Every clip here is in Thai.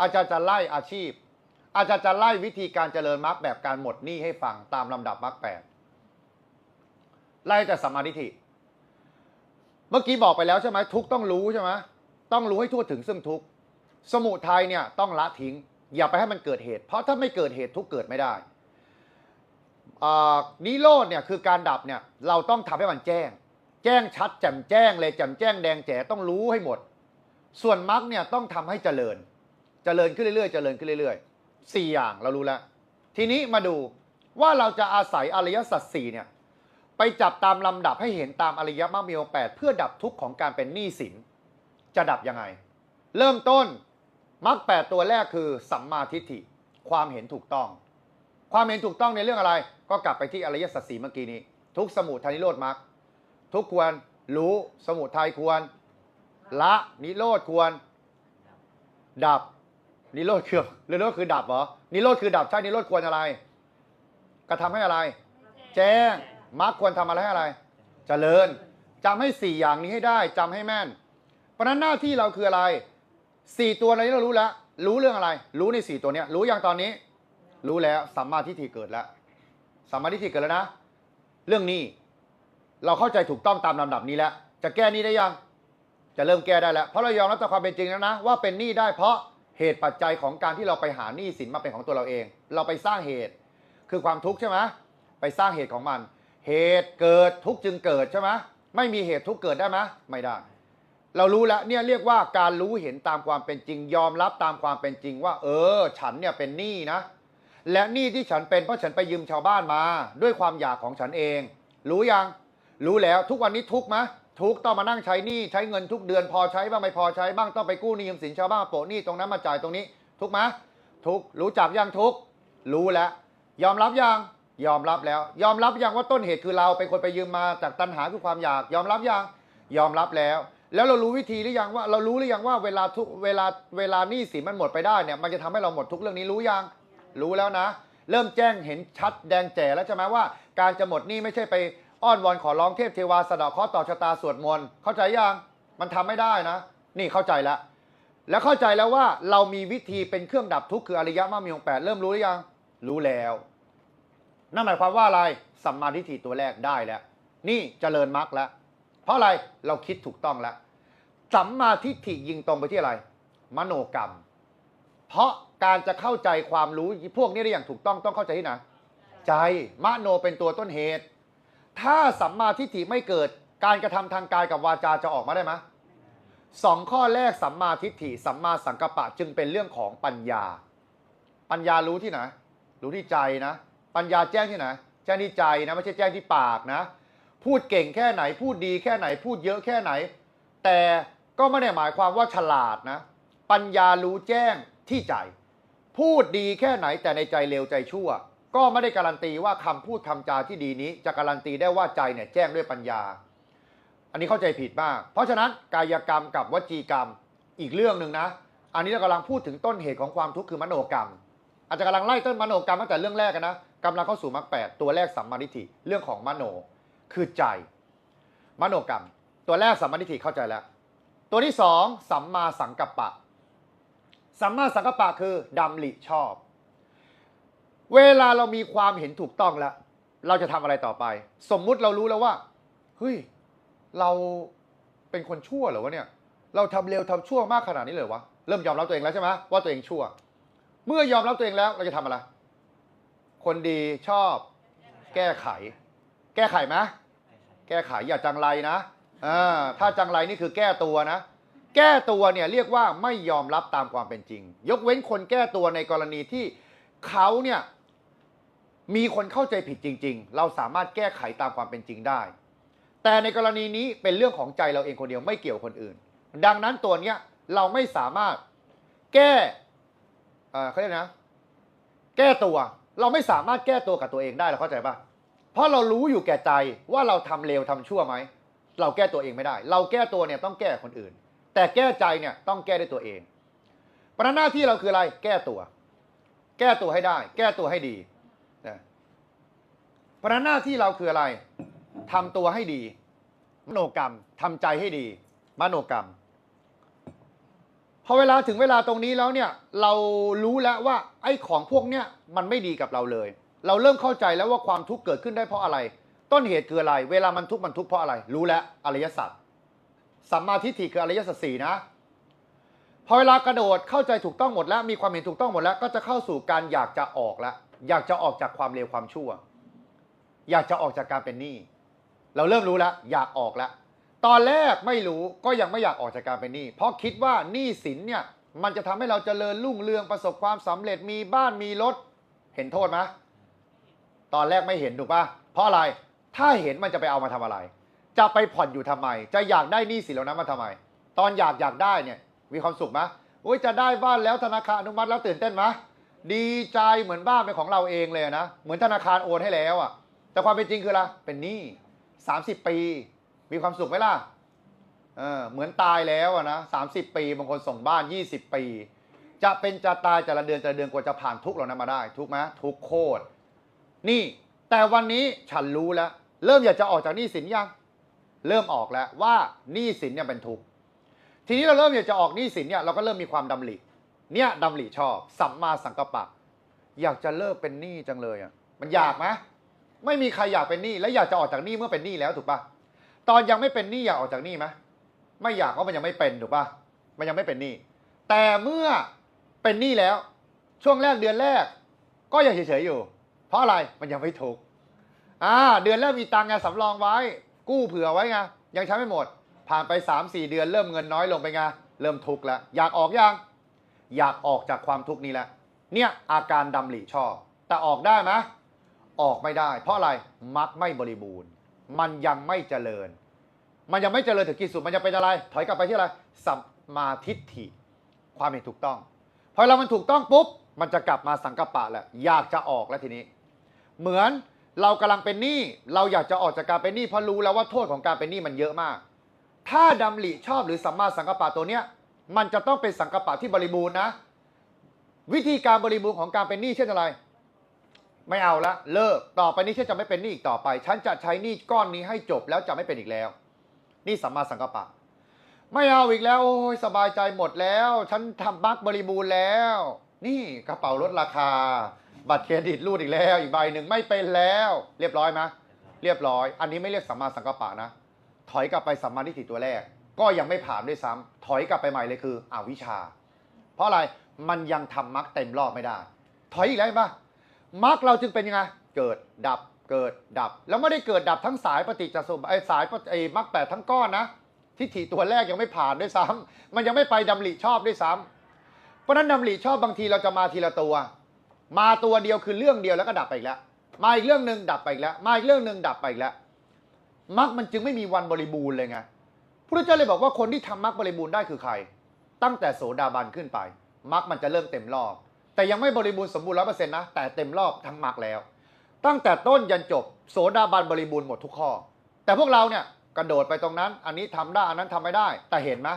อาจารย์จะไล่อาชีพ อาจารย์จะไล่วิธีการเจริญมรรคแบบการหมดหนี้ให้ฟังตามลำดับมรรคแปดไล่แต่สัมมาทิฏฐิ เมื่อกี้บอกไปแล้วใช่ไหมทุกต้องรู้ใช่ไหมต้องรู้ให้ทั่วถึงซึ่งทุกสมุทัยเนี่ยต้องละทิ้ง อย่าไปให้มันเกิดเหตุ เพราะถ้าไม่เกิดเหตุทุกเกิดไม่ได้นิโรธเนี่ยคือการดับเนี่ยเราต้องทำให้มันแจ้ง แจ้งชัดแจ่มแจ้งเลยแจ่มแจ้งแดงแจ๋ต้องรู้ให้หมด ส่วนมรรคเนี่ยต้องทำให้เจริญ จริญขึ้นเรื่อยๆเจริญขึ้นเรื่อยๆสี่อย่างเรารู้แล้ว ทีนี้มาดูว่าเราจะอาศัยอริยสัจสี่เนี่ยไปจับตามลำดับให้เห็นตามอริยมรรคมีองค์แปดเพื่อดับทุกข์ของการเป็นหนี้สิน จะดับยังไง เริ่มต้นมรรคแปดตัวแรกคือสัมมาทิฏฐิความเห็นถูกต้อง ความเห็นถูกต้องในเรื่องอะไร ก็กลับไปที่อริยสัจสีเมื่อกี้นี้ ทุกสมุทัยนิโรธมรรคทุกควรรู้สมุทัยควร ละนิโรธควร ดับ นิโรธคือนิโรธคือดับเหรอนิโรธคือดับใช่นิโรธควรอะไร กระทำให้อะไร แจ้งมรรคควรทำอะไรให้อะไรเจริญจำให้สี่อย่างนี้ให้ได้จำให้แม่น เพราะฉะนั้นหน้าที่เราคืออะไรสี่ตัวอะไรที่เรารู้แล้วรู้เรื่องอะไร รู้ในสี่ตัวเนี้ย รู้อย่างตอนนี้ รู้แล้วสัมมาทิฏฐิเกิดแล้วสัมมาทิฏฐิเกิดแล้วนะ เรื่องนี้ เราเข้าใจถูกต้องตามลำดับนี้แล้วจะแก้หนี้ได้ยัง จะเริ่มแก้ได้แล้ว เพราะเรายอมรับต่อความเป็นจริงแล้วนะ ว่าเป็นหนี้ได้เพราะ เหตุปัจจัยของการที่เราไปหาหนี้สินมาเป็นของตัวเราเอง เราไปสร้างเหตุ คือความทุกข์ใช่ไหมไปสร้างเหตุของมัน เหตุเกิดทุกข์จึงเกิดใช่ไหมไม่มีเหตุทุกข์เกิดได้ไหมไม่ได้ เรารู้แล้วเนี่ยเรียกว่าการรู้เห็นตามความเป็นจริงยอมรับตามความเป็นจริงว่า เออ ฉันเนี่ยเป็นหนี้นะ และหนี้ที่ฉันเป็นเพราะฉันไปยืมชาวบ้านมา ด้วยความอยากของฉันเอง รู้ยัง รู้แล้วทุกวันนี้ทุกข์ไหม ทุกต้องมานั่งใช้หนี้ใช้เงินทุกเดือนพอใช้บ้างไม่พอใช้บ้างต้องไปกู้หนี้ยืมสินชาวบ้านโปะหนี้ตรงนั้นมาจ่ายตรงนี้ ทุกไหมทุกรู้จักยังทุกรู้แล้ว ยอมรับยังยอมรับแล้ว ยอมรับยังว่าต้นเหตุคือเราเป็นคนไปยืมมาจากตัณหาคือความอยาก ยอมรับยังยอมรับแล้ว แล้วเรารู้วิธีหรือยังว่าเรารู้หรือยังว่าเวลาทุกเวลาเวลาหนี้สินมันหมดไปได้เนี่ยมันจะทำให้เราหมดทุกเรื่องนี้รู้ยังรู้แล้วนะ เริ่มแจ้งเห็นชัดแดงแจ๋แล้วใช่ไหมว่า การจะหมดหนี้ไม่ใช่ไป อ้อนวอนขอร้องเทพเทวาสะเดาะเคราะห์ต่อชะตาสวดมนต์เข้าใจยังมันทำไม่ได้นะ นี่เข้าใจแล้ว แล้วเข้าใจแล้วว่าเรามีวิธีเป็นเครื่องดับทุกข์คืออริยมรรคมีองค์แปดเริ่มรู้หรือยัง รู้แล้ว นั่นหมายความว่าอะไรสัมมาทิฏฐิตัวแรกได้แล้ว นี่เจริญมรรคแล้ว เพราะอะไรเราคิดถูกต้องแล้วสัมมาทิฏฐิยิงตรงไปที่อะไร มโนกรรม เพราะการจะเข้าใจความรู้พวกนี้ได้อย่างถูกต้องต้องเข้าใจที่ไหนใจมโนเป็นตัวต้นเหตุ ถ้าสัมมาทิฏฐิไม่เกิด การกระทำทางกายกับวาจาจะออกมาได้ไหมสองข้อแรกสัมมาทิฏฐิสัมมาสังกัปปะจึงเป็นเรื่องของปัญญา ปัญญารู้ที่ไหน รู้ที่ใจนะ ปัญญาแจ้งที่ไหน แจ้งที่ใจนะไม่ใช่แจ้งที่ปากนะ พูดเก่งแค่ไหน พูดดีแค่ไหน พูดเยอะแค่ไหน แต่ก็ไม่ได้หมายความว่าฉลาดนะ ปัญญารู้แจ้งที่ใจ พูดดีแค่ไหนแต่ในใจเลวใจชั่ว ก็ไม่ได้การันตีว่าคำพูดคำจาที่ดีนี้จะการันตีได้ว่าใจเนี่ยแจ้งด้วยปัญญา อันนี้เข้าใจผิดมาก เพราะฉะนั้นกายกรรมกับวจีกรรมอีกเรื่องหนึ่งนะ อันนี้เรากำลังพูดถึงต้นเหตุของความทุกข์คือมโนกรรม อาจจะกำลังไล่ต้นมโนกรรมตั้งแต่เรื่องแรกนนะกำลังเข้าสู่มรรคแปดตัวแรกสัมมาทิฏฐิเรื่องของมโนคือใจ มโนกรรม ตัวแรกสัมมาทิฏฐิเข้าใจแล้ว ตัวที่สองสัมมาสังกัปปะ สัมมาสังกัปปะคือดำริชอบ เวลาเรามีความเห็นถูกต้องแล้ว เราจะทำอะไรต่อไป สมมุติเรารู้แล้วว่าเฮ้ยเราเป็นคนชั่วเหรอวะเนี่ย เราทำเร็วทำชั่วมากขนาดนี้เลยวะเริ่มยอมรับตัวเองแล้วใช่ไหมว่าตัวเองชั่ว เมื่อยอมรับตัวเองแล้วเราจะทำอะไร คนดีชอบ แก้ไข แก้ไขไหมแก้ไขอย่าจังไรนะอ่าถ้าจังไรนี่คือแก้ตัวนะ แก้ตัวเนี่ยเรียกว่าไม่ยอมรับตามความเป็นจริง ยกเว้นคนแก้ตัวในกรณีที่เขาเนี่ย มีคนเข้าใจผิดจริง ๆ เราสามารถแก้ไขตามความเป็นจริงได้ แต่ในกรณีนี้เป็นเรื่องของใจเราเองคนเดียวไม่เกี่ยวคนอื่น ดังนั้นตัวเนี้ยเราไม่สามารถแก้เขาเรียกนะ แก้ตัว เราไม่สามารถแก้ตัวกับตัวเองได้เราเข้าใจปะเพราะเรารู้อยู่แก่ใจว่าเราทำเลวทำชั่วไหม เราแก้ตัวเองไม่ได้ เราแก้ตัวเนี่ยต้องแก้คนอื่น แต่แก้ใจเนี่ยต้องแก้ด้วยตัวเองปัญหาหน้าที่เราคืออะไร แก้ตัว แก้ตัวให้ได้ แก้ตัวให้ดี ปัญหาหน้าที่เราคืออะไรทำตัวให้ดี มโนกรรมทำใจให้ดี มโนกรรมพพอเวลาถึงเวลาตรงนี้แล้วเนี่ย เรารู้แล้วว่า ไอ้ของพวกเนี้ยมันไม่ดีกับเราเลย เราเริ่มเข้าใจแล้วว่าความทุกข์เกิดขึ้นได้เพราะอะไร ต้นเหตุคืออะไร เวลามันทุกข์มันทุกข์เพราะอะไร รู้แล้วอริยสัจสัมมาทิฏฐิคืออริยสัจสี่นะพอเวลากระโดดเข้าใจถูกต้องหมดแล้วมีความเห็นถูกต้องหมดแล้ว ก็จะเข้าสู่การอยากจะออกแล้วอยากจะออกจากความเลวความชั่ว อยากจะออกจากการเป็นหนี้เราเริ่มรู้แล้วอยากออกแล้วตอนแรกไม่รู้ก็ยังไม่อยากออกจากการเป็นหนี้เพราะคิดว่าหนี้สินเนี่ยมันจะทำให้เราเจริญรุ่งเรืองประสบความสำเร็จมีบ้านมีรถ เห็นโทษไหมตอนแรกไม่เห็นถูกปะเพราะอะไรถ้าเห็นมันจะไปเอามาทำอะไร จะไปผ่อนอยู่ทำไม จะอยากได้หนี้สินเหล่านั้นมาทำไม ตอนอยากอยากได้เนี่ยมีความสุขไหมโอ้ยจะได้บ้านแล้วธนาคารอนุมัติแล้วตื่นเต้นไหมดีใจเหมือนบ้านเป็นของเราเองเลยนะเหมือนธนาคารโอนให้แล้วอะ แต่ความเป็นจริงคืออะไร เป็นหนี้30ปี มีความสุขไหมล่ะเออเหมือนตายแล้วอะนะสาปี บางคนส่งบ้าน20ปี จะเป็นจะตายแต่ละเดือนแต่ละเดือนกว่าจะผ่านทุกข์เหล่านั้นมาได้ ทุกไหมทุกโคตร นี่แต่วันนี้ฉันรู้แล้ว เริ่มอยากจะออกจากหนี้สินยัง เริ่มออกแล้วว่าหนี้สินเนี่ยเป็นทุกข์ทีนี้เราเริ่มอยากจะออกหนี้สินเนี่ยเราก็เริ่มมีความดำริเนี่ยดำริชอบสัมมาสังกัปปะ อยากจะเลิกเป็นหนี้จังเลยอะมันอยากไหม ไม่มีใครอยากเป็นหนี้และอยากจะออกจากหนี้เมื่อเป็นหนี้แล้วถูกปะตอนยังไม่เป็นหนี้อยากออกจากหนี้ไหมไม่อยากเพราะมันยังไม่เป็นถูกปะมันยังไม่เป็นหนี้แต่เมื่อเป็นหนี้แล้ว ช่วงแรกเดือนแรก ก็ยังเฉยๆอยู่ เพราะอะไรมันยังไม่ถูกอ่าเดือนแรกมีตังค์ไงสำรองไว้ กู้เผื่อไว้ไงยังใช้ไม่หมด ผ่านไป 3 4 เดือนเริ่มเงินน้อยลงไปไงเริ่มทุกข์แล้วอยากออกยังอยากออกจากความทุกข์นี้แล้วเนี่ยอาการดำริชอบ แต่ออกได้ไหม ออกไม่ได้ เพราะอะไรมักไม่บริบูรณ์ มันยังไม่เจริญ มันยังไม่เจริญถึงที่สุดมันจะเป็นอะไร ถอยกลับไปที่อะไรสัมมาทิฏฐิ ความเห็นถูกต้องพอเรามันถูกต้องปุ๊บมันจะกลับมาสังกปะแหละอยากจะออกแล้วทีนี้ เหมือนเรากำลังเป็นหนี้เราอยากจะออกจากการเป็นหนี้เพราะรู้แล้วว่าโทษของการเป็นหนี้มันเยอะมาก ถ้าดำริชอบหรือสัมมาสังกัปปะตัวเนี้ยมันจะต้องเป็นสังกัปปะที่บริบูรณ์นะ วิธีการบริบูรณ์ของการเป็นหนี้เช่นอะไร ไม่เอาละเลิกต่อไปนี้ฉันจะไม่เป็นหนี้อีกต่อไป ฉันจะใช้หนี้ก้อนนี้ให้จบแล้วจะไม่เป็นอีกแล้ว นี่สัมมาสังกัปปะ ไม่เอาอีกแล้ว โอ้ยสบายใจหมดแล้ว ฉันทำบักบริบูรณ์แล้ว นี่กระเป๋าลดราคา บัตรเครดิตรูดอีกแล้ว อีกใบหนึ่งไม่เป็นแล้ว เรียบร้อยไหมเรียบร้อย อันนี้ไม่เรียกสัมมาสังกัปปะนะ ถอยกลับไปสัมมาทิฏฐิตัวแรก ก็ยังไม่ผ่านด้วยซ้ำถอยกลับไปใหม่เลยคืออวิชชา เพราะอะไรมันยังทำมรรคเต็มรอบไม่ได้ ถอยอีกแล้วเห็นปะ มรรคเราจึงเป็นยังไงเกิดดับเกิดดับ แล้วไม่ได้เกิดดับทั้งสายปฏิจจสมไอสายไอมรรคแปดทั้งก้อนนะทิฏฐิตัวแรกยังไม่ผ่านด้วยซ้ำมันยังไม่ไปดำริชอบด้วยซ้ำเพราะฉะนั้นดำริชอบบางทีเราจะมาทีละตัว มาตัวเดียวคือเรื่องเดียวแล้วก็ดับไปอีกแล้วมาอีกเรื่องหนึ่งดับไปอีกแล้วมาอีกเรื่องหนึ่งดับไปอีกแล้วมรรคมันจึงไม่มีวันบริบูรณ์เลยไงพระเจ้าเลยบอกว่าคนที่ทำมรรคบริบูรณ์ได้คือใคร ตั้งแต่โสดาบันขึ้นไปมรรคมันจะเริ่มเต็มรอบ แต่ยังไม่บริบูรณ์สมบูรณ์ร้อยเปอร์เซ็นต์นะ แต่เต็มรอบทั้งมรรคแล้ว ตั้งแต่ต้นยันจบ โสดาบันบริบูรณ์หมดทุกข้อ แต่พวกเราเนี่ยกระโดดไปตรงนั้น อันนี้ทำได้อันนั้นทำไม่ได้ แต่เห็นไหม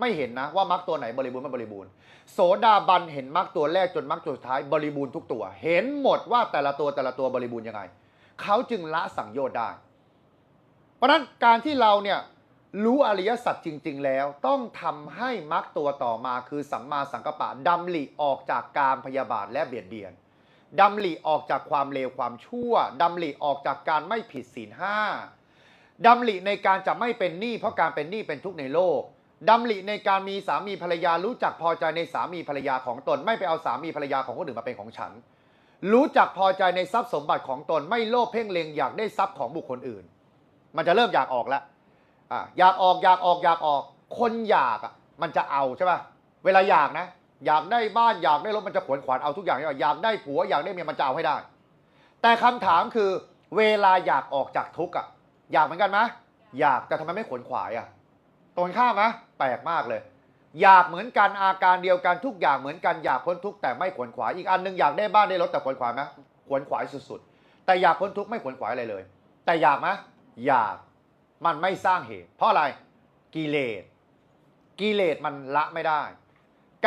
ไม่เห็นนะว่ามรรคตัวไหนบริบูรณ์ไม่บริบูรณ์โสดาบันเห็นมรรคตัวแรกจนมรรคตัวสุดท้ายบริบูรณ์ทุกตัว เห็นหมดว่าแต่ละตัวแต่ละตัวบริบูรณ์ยังไงเขาจึงละสังโยชน์ได้ เพราะนั้นการที่เราเนี่ย รู้อริยสัจจริง ๆ แล้ว ต้องทำให้มรรคตัวต่อมาคือสัมมาสังกัปปะดำริออกจากการพยาบาทและเบียดเบียนดำริออกจากความเลวความชั่วดำริออกจากการไม่ผิดศีลห้าดำริในการจะไม่เป็นหนี้เพราะการเป็นหนี้เป็นทุกข์ในโลกดำริในการมีสามีภรรยารู้จักพอใจในสามีภรรยาของตน ไม่ไปเอาสามีภรรยาของคนอื่นมาเป็นของฉัน รู้จักพอใจในทรัพย์สมบัติของตน ไม่โลภเพ่งเล็งอยากได้ทรัพย์ของบุคคลอื่น มันจะเริ่มอยากออกแล้ว อะอยากออกอยากออกอยากออก คนอยากอะมันจะเอาใช่ป่ะเวลาอยากนะ อยากได้บ้านอยากได้รถมันจะขวนขวานเอาทุกอย่างอยากได้ผัวอยากได้เมียมันจะเอาให้ได้ แต่คำถามคือ เวลาอยากออกจากทุกข์อะอยากเหมือนกันไหมอยากแต่ทำไมไม่ขวนขวายอะตรงข้ามไหมแปลกมากเลย อยากเหมือนกันอาการเดียวกันทุกอย่างเหมือนกันอยากพ้นทุกข์แต่ไม่ขวนขวายอีกอันหนึงอยากได้บ้านได้รถแต่ขวนขวายไหมขวนขวายสุดๆแต่อยากพ้นทุกข์ไม่ขวนขวายอะไรเลย แต่อยากไหมอยาก มันไม่สร้างเหตุ เพราะอะไรกิเลสกิเลสมันละไม่ได้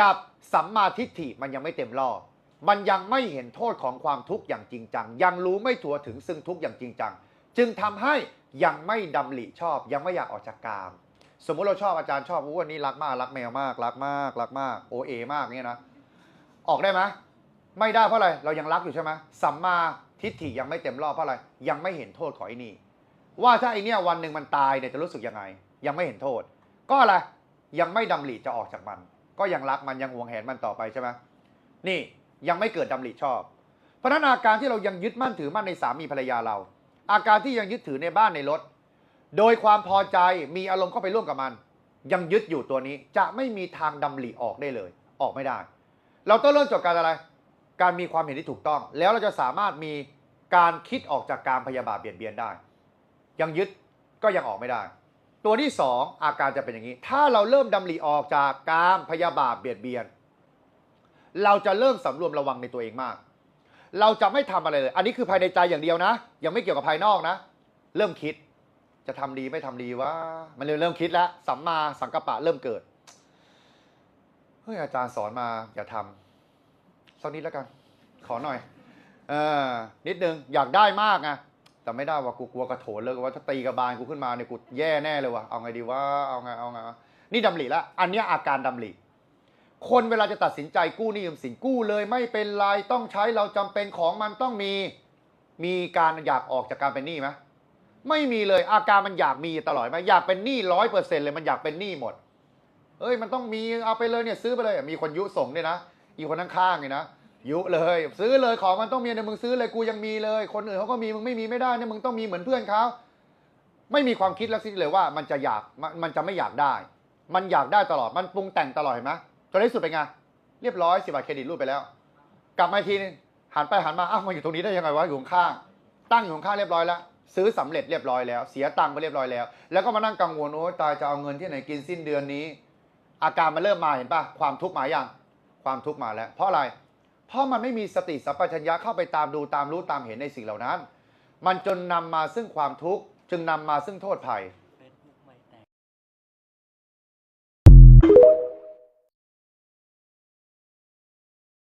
กับสัมมาทิฏฐิมันยังไม่เต็มรอบมันยังไม่เห็นโทษของความทุกข์อย่างจริงจัง ยังรู้ไม่ถั่วถึงซึ่งทุกข์อย่างจริงจัง จึงทำให้ยังไม่ดำริชอบ ยังไม่อยากออกจากกาม สมมุติเราชอบอาจารย์ชอบอู้วันนี้รักมากรักแมวมากรักมากรักมากโอเอมากเนี่ยนะออกได้ไหมไม่ได้เพราะอะไรเรายังรักอยู่ใช่ไหมสัมมาทิฏฐิยังไม่เต็มรอบเพราะอะไรยังไม่เห็นโทษของไอ้นี่ ว่าถ้าไอเนี่ยวันหนึ่งมันตายเนี่ยจะรู้สึกยังไง ยังไม่เห็นโทษ ก็อะไรยังไม่ดำริจะออกจากมัน ก็ยังรักมันยังหวงแหนมันต่อไปใช่ไหมนี่ยังไม่เกิดดำริชอบเพราะฉะนั้นอาการที่เรายังยึดมั่นถือมั่นในสามีภรรยาเรา อาการที่ยังยึดถือในบ้านในรถ โดยความพอใจมีอารมณ์เข้าไปร่วมกับมัน ยังยึดอยู่ตัวนี้จะไม่มีทางดำริออกได้เลย ออกไม่ได้ เราต้องเริ่มจากการอะไร การมีความเห็นที่ถูกต้อง แล้วเราจะสามารถมีการคิดออกจากการพยาบาทเบียดเบียนได้ ยังยึดก็ยังออกไม่ได้ ตัวที่สองอาการจะเป็นอย่างนี้ ถ้าเราเริ่มดำริออกจากการพยาบาทเบียดเบียน เราจะเริ่มสำรวมระวังในตัวเองมาก เราจะไม่ทำอะไรเลย อันนี้คือภายในใจอย่างเดียวนะ ยังไม่เกี่ยวกับภายนอกนะ เริ่มคิดจะทำดีไม่ทำดีว่า มันเริ่มคิดแล้วสัมมาสังกัปปะเริ่มเกิดเฮ้ยอาจารย์สอนมาอย่าทำสักนิดแล้วกัน ขอหน่อย เออนิดนึงอยากได้มากไง แต่ไม่ได้ว่ากูกลัวกระโถนเลยว่าถ้าตีกระบาลกูขึ้นมาเนี่ยกูแย่แน่เลยว่ะเอาไงดีว่าเอาไงเอาไงวะนี่ดำริแล้วอันนี้อาการดำริคนเวลาจะตัดสินใจกู้หนี้ยืมสินกู้เลย ไม่เป็นไรต้องใช้เราจำเป็นของมันต้องมีมีการอยากออกจากการเป็นหนี้ไหมไม่มีเลยอาการมันอยากมีตลอดไหมอยากเป็นหนี้ร้อยเปอร์เซ็นต์เลยมันอยากเป็นหนี้หมดเอ้ยมันต้องมีเอาไปเลยเนี่ยซื้อไปเลยมีคนยุส่งด้วยนะอีกคนข้างๆเนี่ยนะ ยุเลย ซื้อเลยของมันต้องมีเนี่ยมึงซื้อเลยกูยังมีเลย คนอื่นเขาก็มีมึงไม่มีไม่ได้เนี่ยมึงต้องมีเหมือนเพื่อนเขาไม่มีความคิดแล้วสิเลยว่ามันจะอยากมันมันจะไม่อยากได้ มันอยากได้ตลอดมันปรุงแต่งตลอดเห็นไหมจนในที่สุดเป็นไงเรียบร้อยสิบบาทเครดิตรูดไปแล้ว กลับมาทีนึงหันไปหันมาอ้าวมาอยู่ตรงนี้ได้ยังไงวะอยู่ข้างตั้งอยู่ข้างเรียบร้อยแล้วซื้อสำเร็จเรียบร้อยแล้ว เสียตังค์ไปเรียบร้อยแล้ว แล้วก็มานั่งกังวลโอ้ยตายจะเอาเงินที่ไหนกินสิ้นเดือนนี้ อาการมันเริ่มมาเห็นปะความทุกข์มาอย่างความทุกข์มาแล้ว เพราะอะไร เพราะมันไม่มีสติสัพพัญญะเข้าไปตามดูตามรู้ตามเห็นในสิ่งเหล่านั้น มันจนนำมาซึ่งความทุกข์จึงนำมาซึ่งโทษภัย